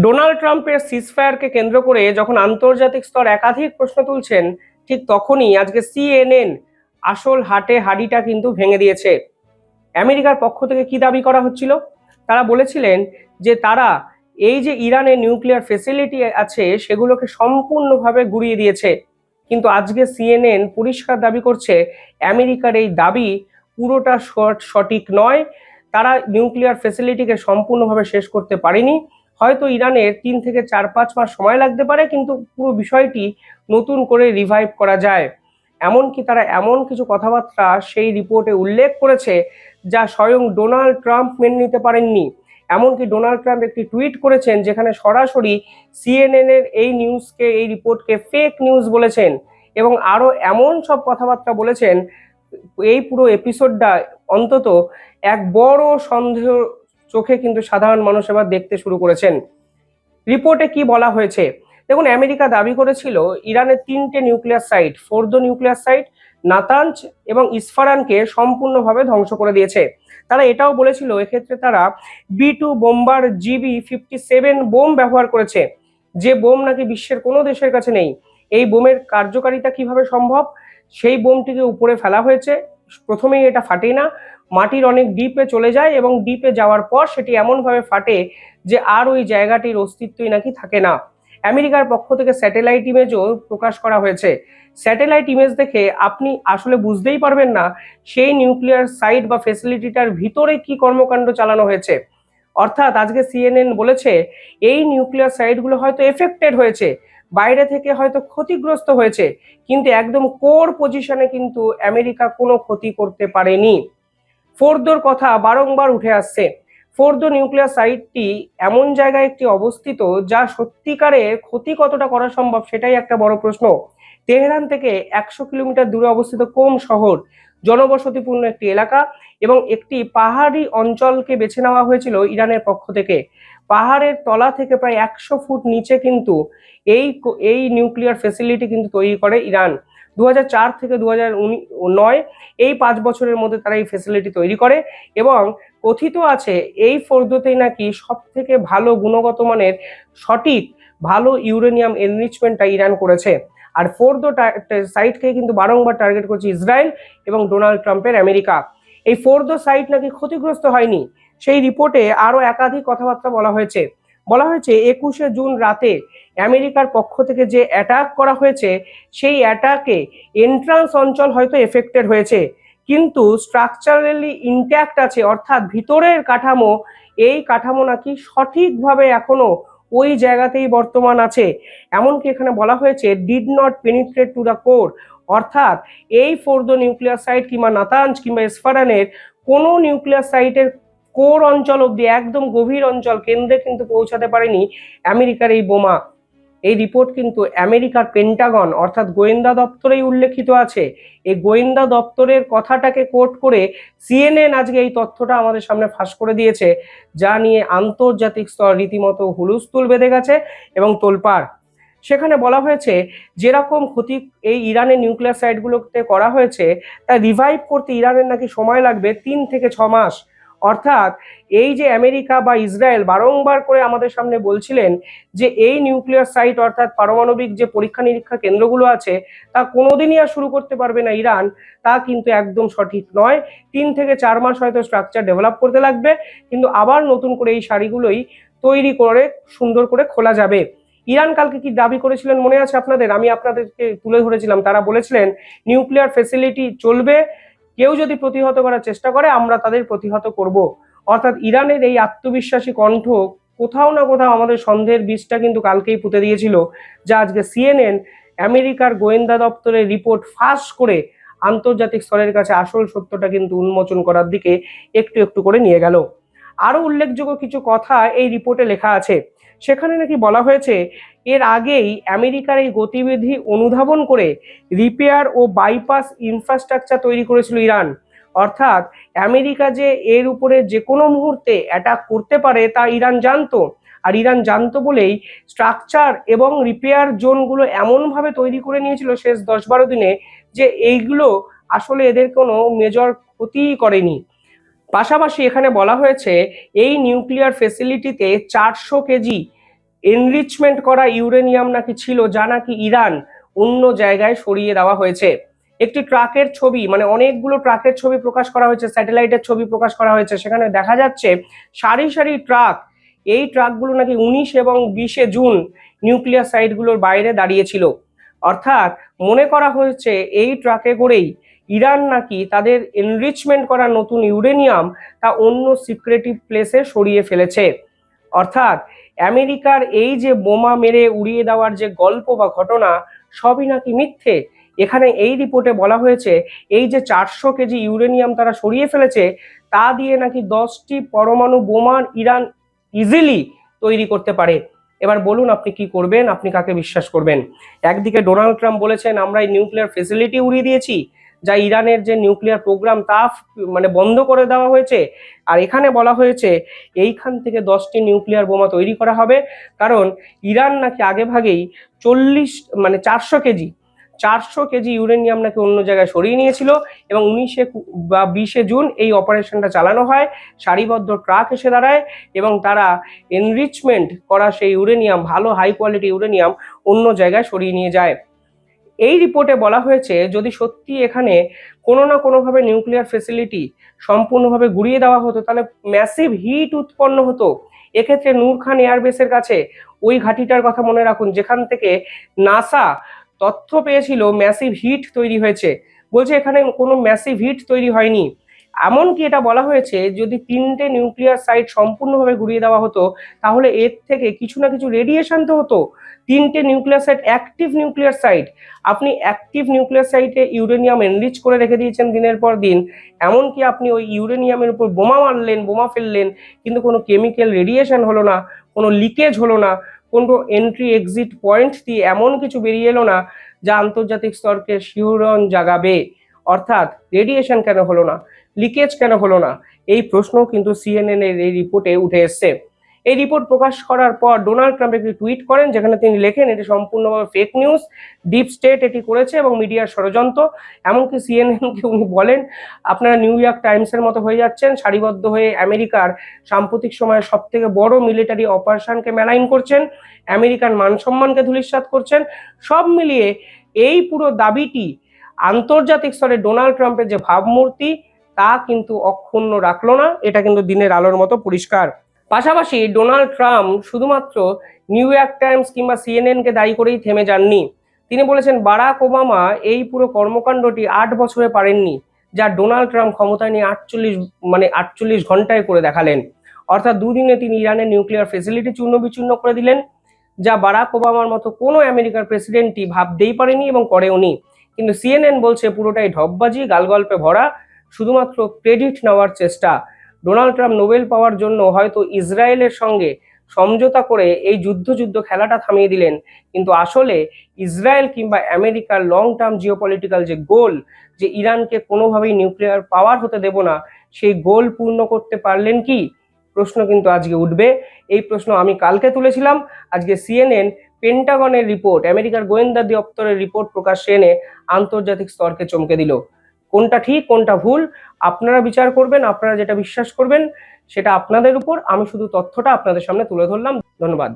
Donald ট্রাম্পের সিজফায়ারকে কেন্দ্র করে যখন আন্তর্জাতিক স্তর একাধিক প্রশ্ন তুলছেন, ঠিক তখনই আজকে সিএনএন আসল হাটে হাড়িটা কিন্তু ভেঙে দিয়েছে। আমেরিকার পক্ষ থেকে কি দাবি করা হচ্ছিল? তারা বলেছিলেন যে তারা এই যে ইরানের নিউক্লিয়ার ফেসিলিটি আছে, সেগুলোকে সম্পূর্ণভাবে গুড়িয়ে দিয়েছে। কিন্তু আজকে সিএনএন পরিষ্কার দাবি করছে, আমেরিকার এই দাবি পুরোটা সঠ- সঠিক নয়। তারা নিউক্লিয়ার ফেসিলিটিকে সম্পূর্ণভাবে শেষ করতে পারেনি। হয়তো ইরানের তিন থেকে চার পাঁচ মাস সময় লাগতে পারে, কিন্তু পুরো বিষয়টি নতুন করে রিভাইভ করা যায়। এমনকি তারা এমন কিছু কথাবার্তা সেই রিপোর্টে উল্লেখ করেছে, যা স্বয়ং ডোনাল্ড ট্রাম্প মেনে নিতে পারেননি। এমনকি ডোনাল্ড ট্রাম্প একটি টুইট করেছেন, যেখানে সরাসরি সিএনএন এর এই নিউজকে এই রিপোর্টকে ফেক নিউজ বলেছেন এবং আরও এমন সব কথাবার্তা বলেছেন। এই পুরো এপিসোডটা অন্তত এক বড় সন্দেহ চোখে কিন্তু সাধারণ মানুষ এবার দেখতে শুরু করেছেন। রিপোর্টে কি বলা হয়েছে? দেখুন, আমেরিকা দাবি করেছিল ইরানের তিনটে nuclear site, Fordow nuclear site, Natanz এবং ইসফারানকে সম্পূর্ণভাবে ধ্বংস করে দিয়েছে। তারা এটাও বলেছিল, এক্ষেত্রে তারা B two bomber GB fifty seven bomb ব্যবহার করেছে। যে বোম নাকি বিশ্বের কোনো দেশের কাছে নেই। এই বোমের কার্যকারিতা কীভাবে সম্ভব? সেই বোমটিকে উপরে ফেলা হয়েছে। প্রথমেই এটা ফাটে না। মাটির অনেক ডিপে চলে যায় এবং ডিপে যাওয়ার পর সেটি এমনভাবে ফাটে যে আর ওই জায়গাটির অস্তিত্বই নাকি থাকে না। আমেরিকার পক্ষ থেকে স্যাটেলাইট ইমেজও প্রকাশ করা হয়েছে। স্যাটেলাইট ইমেজ দেখে আপনি আসলে বুঝতেই পারবেন না সেই নিউক্লিয়ার সাইট বা ফেসিলিটিটার ভিতরে কি কর্মকাণ্ড চালানো হয়েছে। অর্থাৎ আজকে সিএনএন বলেছে, এই নিউক্লিয়ার সাইটগুলো হয়তো এফেক্টেড হয়েছে। বাইরে থেকে হয়তো ক্ষতিগ্রস্ত হয়েছে, কিন্তু একদম কোর পজিশনে কিন্তু আমেরিকা কোনো ক্ষতি করতে পারেনি। ফোর্দোর কথা বারংবার উঠে আসছে। ফোর্দো নিউক্লিয়ার সাইটটি এমন জায়গায় একটি অবস্থিত যা সত্যিকারে ক্ষতি কতটা করা সম্ভব সেটাই একটা বড় প্রশ্ন। তেহরান থেকে একশো কিলোমিটার দূরে অবস্থিত কোম শহর? জনবসতিপূর্ণ একটি এলাকা এবং একটি পাহাড়ি অঞ্চলকে বেছে নেওয়া হয়েছিল ইরানের পক্ষ থেকে। পাহাড়ের তলা থেকে প্রায় একশো ফুট নিচে কিন্তু এই এই নিউক্লিয়ার ফেসিলিটি কিন্তু তৈরি করে ইরান। দু হাজার চার থেকে দু নয় এই পাঁচ বছরের মধ্যে তারা এই ফেসিলিটি তৈরি করে এবং কথিত আছে এই ফোর্দোতেই নাকি সব থেকে ভালো গুণগত মানের সঠিক ভালো ইউরেনিয়াম এনরিচমেন্টটা ইরান করেছে। আর ফোর্দো সাইটকে কিন্তু বারংবার টার্গেট করছে ইসরায়েল এবং ডোনাল্ড ট্রাম্পের আমেরিকা। এই ফোর্দো সাইট নাকি ক্ষতিগ্রস্ত হয়নি। সেই রিপোর্টে আরও একাধিক কথাবার্তা বলা হয়েছে। বলা হয়েছে, একুশে জুন রাতে আমেরিকার পক্ষ থেকে যে অ্যাটাক করা হয়েছে, সেই অ্যাটাকে এন্ট্রান্স অঞ্চল হয়তো এফেক্টেড হয়েছে। কিন্তু স্ট্রাকচারালি ইনট্যাক্ট আছে, অর্থাৎ ভিতরের কাঠামো, এই কাঠামো নাকি সঠিকভাবে এখনও ওই জায়গাতেই বর্তমান আছে। এমনকি এখানে বলা হয়েছে did not penetrate to the core অর্থাৎ এই ফোর্দো নিউক্লিয়ার সাইট কিংবা নাতাঞ্জ কিংবা এসফারানের কোনো নিউক্লিয়ার সাইটের কোর অঞ্চল অব্দি একদম গভীর অঞ্চল, কেন্দ্রে কিন্তু পৌঁছাতে পারেনি আমেরিকার এই বোমা। এই রিপোর্ট কিন্তু আমেরিকার পেন্টাগন, অর্থাৎ গোয়েন্দা দপ্তরেই উল্লেখিত আছে। এই গোয়েন্দা দপ্তরের কথাটাকে কোট করে সিএনএন আজকে এই তথ্যটা আমাদের সামনে ফাঁস করে দিয়েছে, যা নিয়ে আন্তর্জাতিক স্তর রীতিমতো হুলুস্থুল বেঁধে গেছে এবং তোলপাড়। সেখানে বলা হয়েছে, যেরকম ক্ষতি এই ইরানের নিউক্লিয়ার সাইটগুলোতে করা হয়েছে তা রিভাইভ করতে ইরানের নাকি সময় লাগবে তিন থেকে ছ মাস। অর্থাৎ এই যে আমেরিকা বা ইসরায়েল বারংবার করে আমাদের সামনে বলছিলেন যে এই নিউক্লিয়ার সাইট অর্থাৎ পারমাণবিক যে পরীক্ষা নিরীক্ষা কেন্দ্রগুলো আছে, তা কোনোদিনই আর শুরু করতে পারবে না ইরান, তা কিন্তু একদম সঠিক নয়। তিন থেকে চার মাস হয়তো স্ট্রাকচার ডেভেলপ করতে লাগবে, কিন্তু আবার নতুন করে এই শাড়িগুলোই তৈরি করে, সুন্দর করে খোলা যাবে। ইরান কালকে কি দাবি করেছিলেন মনে আছে আপনাদের? আমি আপনাদেরকে তুলে ধরেছিলাম। তারা বলেছিলেন, নিউক্লিয়ার ফেসিলিটি চলবে কেউ যদি প্রতিহত করার চেষ্টা করে, আমরা তাদের প্রতিহত করব। অর্থাৎ ইরানের এই আত্মবিশ্বাসী কণ্ঠ কোথাও না কোথাও আমাদের সন্দেহের বীজটা কিন্তু কালকেই পুঁতে দিয়েছিল, যা আজকে সিএনএন, আমেরিকার গোয়েন্দা দপ্তরের রিপোর্ট ফাঁস করে আন্তর্জাতিক স্তরের কাছে আসল সত্যটা কিন্তু উন্মোচন করার দিকে একটু একটু করে নিয়ে গেল। আরও উল্লেখযোগ্য কিছু কথা এই রিপোর্টে লেখা আছে। সেখানে নাকি বলা হয়েছে, এর আগেই আমেরিকার এই গতিবিধি অনুধাবন করে রিপেয়ার ও বাইপাস ইনফ্রাস্ট্রাকচার তৈরি করেছিল ইরান। অর্থাৎ আমেরিকা যে এর উপরে যে কোনো মুহূর্তে অ্যাটাক করতে পারে তা ইরান জানতো। আর ইরান জানতো বলেই স্ট্রাকচার এবং রিপেয়ার জোনগুলো এমনভাবে তৈরি করে নিয়েছিল শেষ দশ বারো দিনে যে এইগুলো আসলে এদের কোনো মেজর ক্ষতিই করেনি। পাশাপাশি এখানে বলা হয়েছে, এই নিউক্লিয়ার ফেসিলিটিতে চারশো কেজি এনরিচমেন্ট করা ইউরেনিয়াম নাকি ছিল যা নাকি ইরান অন্য জায়গায় সরিয়ে দেওয়া হয়েছে। একটি ট্রাকের ছবি মানে অনেকগুলো ট্রাকের ছবি প্রকাশ করা হয়েছে, স্যাটেলাইটের ছবি প্রকাশ করা হয়েছে। সেখানে দেখা যাচ্ছে, সারি সারি ট্রাক, এই ট্রাকগুলো নাকি উনিশ এবং বিশে জুন নিউক্লিয়ার সাইটগুলোর বাইরে দাঁড়িয়েছিল। অর্থাৎ মনে করা হয়েছে, এই ট্রাকে করেই ইরান নাকি তাদের এনরিচমেন্ট করা নতুন ইউরেনিয়াম তা অন্য সিক্রেটিভ প্লেসে সরিয়ে ফেলেছে। অর্থাৎ আমেরিকার এই যে বোমা মেরে উড়িয়ে দেওয়ার যে গল্প বা ঘটনা, সবই নাকি মিথ্যে? এখানে এই রিপোর্টে বলা হয়েছে, এই যে চারশো কেজি ইউরেনিয়াম তারা সরিয়ে ফেলেছে, তা দিয়ে নাকি দশটি পরমাণু বোমা ইরান ইজিলি তৈরি করতে পারে। এবার বলুন আপনি কি করবেন, আপনি কাকে বিশ্বাস করবেন? একদিকে ডোনাল্ড ট্রাম্প বলেছেন, আমরা এই নিউক্লিয়ার ফেসিলিটি উড়িয়ে দিয়েছি যা ইরানের যে নিউক্লিয়ার প্রোগ্রাম তা মানে বন্ধ করে দেওয়া হয়েছে। আর এখানে বলা হয়েছে, এইখান থেকে দশটি নিউক্লিয়ার বোমা তৈরি করা হবে। কারণ ইরান নাকি আগে ভাগেই চল্লিশ মানে চারশো কেজি চারশো কেজি ইউরেনিয়াম নাকি অন্য জায়গায় সরিয়ে নিয়েছিল এবং উনিশে বা বিশে জুন এই অপারেশনটা চালানো হয়। সারিবদ্ধ ট্রাক এসে দাঁড়ায় এবং তারা এনরিচমেন্ট করা সেই ইউরেনিয়াম, ভালো হাই কোয়ালিটি ইউরেনিয়াম অন্য জায়গায় সরিয়ে নিয়ে যায়। এই রিপোর্টে বলা হয়েছে, যদি সত্যি এখানে কোনো না কোনোভাবে নিউক্লিয়ার ফেসিলিটি সম্পূর্ণভাবে গুড়িয়ে দেওয়া হতো, তাহলে ম্যাসিভ হিট উৎপন্ন হতো। এক্ষেত্রে নূর খান এয়ারবেসের কাছে ওই ঘাঁটিটার কথা মনে রাখুন, যেখান থেকে নাসা তথ্য পেয়েছিল ম্যাসিভ হিট তৈরি হয়েছে। বলছে এখানে কোনো ম্যাসিভ হিট তৈরি হয়নি। এমনকি এটা বলা হয়েছে, যদি তিনটে নিউক্লিয়ার সাইট সম্পূর্ণভাবে ঘুরিয়ে দেওয়া হতো, তাহলে এর থেকে কিছু না কিছু রেডিয়েশন তো হতো। তিনটে nuclear site active nuclear site আপনি অ্যাক্টিভ নিউক্লিয়ার সাইটে ইউরেনিয়াম এনরিচ করে রেখে দিয়েছেন দিনের পর দিন। এমনকি আপনি ওই ইউরেনিয়ামের উপর বোমা মারলেন, বোমা ফেললেন, কিন্তু কোনো কেমিক্যাল রেডিয়েশন হলো না, কোনো লিকেজ হলো না, কোনো এন্ট্রি এক্সিট পয়েন্ট দিয়ে এমন কিছু বেরিয়ে এলো না, যা আন্তর্জাতিক স্তরকে শিহরণ জাগাবে। অর্থাৎ রেডিয়েশন কেন হলো না? লিকেজ কেন হলো না? এই প্রশ্ন কিন্তু সিএনএন এর এই রিপোর্টে উঠে এসছে। এই রিপোর্ট প্রকাশ করার পর ডোনাল্ড ট্রাম্প একটি টুইট করেন, যেখানে তিনি লেখেন, এটি সম্পূর্ণভাবে ফেক নিউজ ডিপ স্টেট এটি করেছে এবং মিডিয়ার ষড়যন্ত্র। এমনকি সিএনএনকে উনি বলেন, আপনারা নিউ ইয়র্ক টাইমসের মতো হয়ে যাচ্ছেন, সারিবদ্ধ হয়ে আমেরিকার সাম্প্রতিক সময়ে সব থেকে বড় মিলিটারি অপারেশনকে মেলাইন করছেন আমেরিকান মান সম্মানকে ধূলিসাৎ করছেন। সব মিলিয়ে এই পুরো দাবিটি আন্তর্জাতিক স্তরে ডোনাল্ড ট্রাম্পের যে ভাবমূর্তি তা কিন্তু অক্ষুণ্ণ রাখল না। এটা কিন্তু দিনের আলোর মতো পরিষ্কার। পাশাপাশি ডোনাল্ড ট্রাম্প শুধুমাত্র নিউ ইয়র্ক টাইমস কিংবা সিএনএনকে দায়ী করেই থেমে যাননি। তিনি বলেছেন, বারাক ওবামা এই পুরো কর্মকাণ্ডটি আট বছরে পারেননি, যা ডোনাল্ড ট্রাম্প ক্ষমতায় নিয়ে আটচল্লিশ মানে আটচল্লিশ ঘন্টায় করে দেখালেন। অর্থাৎ দুদিনে তিনি ইরানের নিউক্লিয়ার ফেসিলিটি চূর্ণ বিচূর্ণ করে দিলেন, যা বারাক ওবামার মতো কোনো আমেরিকার প্রেসিডেন্টই ভাবতেই পারেনি এবং করেওনি। কিন্তু সিএনএন বলছে, পুরোটাই ঢপবাজি, গালগল্পে ভরা। শুধুমাত্র ক্রেডিট নেওয়ার চেষ্টা। ডোনাল্ড ট্রাম্প নোবেল পাওয়ার জন্য হয়তো ইসরায়েলের সঙ্গে সমঝোতা করে এই যুদ্ধ যুদ্ধ খেলাটা থামিয়ে দিলেন। কিন্তু আসলে ইসরায়েল কিংবা আমেরিকার লং টার্ম জিওপলিটিক্যাল যে গোল যে ইরানকে কোনোভাবেই নিউক্লিয়ার পাওয়ার হতে দেব না, সেই গোল পূর্ণ করতে পারলেন কি? প্রশ্ন কিন্তু আজকে উঠবে। এই প্রশ্ন আমি কালকে তুলেছিলাম। আজকে সিএনএন পেন্টাগনের রিপোর্ট আমেরিকার গোয়েন্দা দপ্তরের রিপোর্ট প্রকাশ্যে এনে আন্তর্জাতিক স্তরকে চমকে দিল। কোনটা ঠিক, কোনটা ভুল, আপনারা বিচার করবেন, আপনারা যেটা বিশ্বাস করবেন, সেটা আপনাদের উপর। আমি শুধু তথ্যটা আপনাদের সামনে তুলে ধরলাম। ধন্যবাদ।